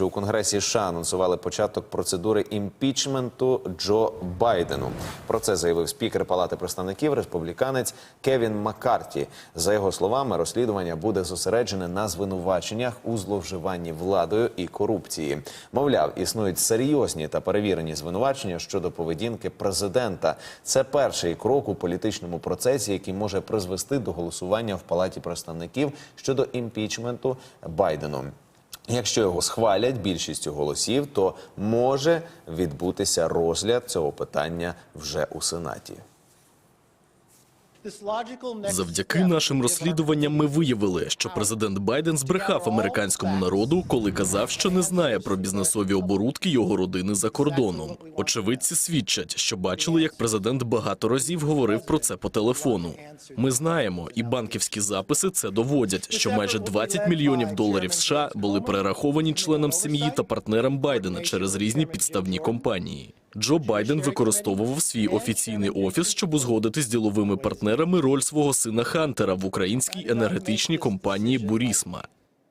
У Конгресі США анонсували початок процедури імпічменту Джо Байдену. Про це заявив спікер Палати представників республіканець Кевін Маккарті. За його словами, розслідування буде зосереджене на звинуваченнях у зловживанні владою і корупції. Мовляв, існують серйозні та перевірені звинувачення щодо поведінки президента. Це перший крок у політичному процесі, який може призвести до голосування в Палаті представників щодо імпічменту Байдену. Якщо його схвалять більшістю голосів, то може відбутися розгляд цього питання вже у Сенаті. Завдяки нашим розслідуванням ми виявили, що президент Байден збрехав американському народу, коли казав, що не знає про бізнесові оборудки його родини за кордоном. Очевидці свідчать, що бачили, як президент багато разів говорив про це по телефону. Ми знаємо, і банківські записи це доводять, що майже 20 мільйонів доларів США були перераховані членам сім'ї та партнерам Байдена через різні підставні компанії. Джо Байден використовував свій офіційний офіс, щоб узгодити з діловими партнерами роль свого сина Хантера в українській енергетичній компанії Бурісма.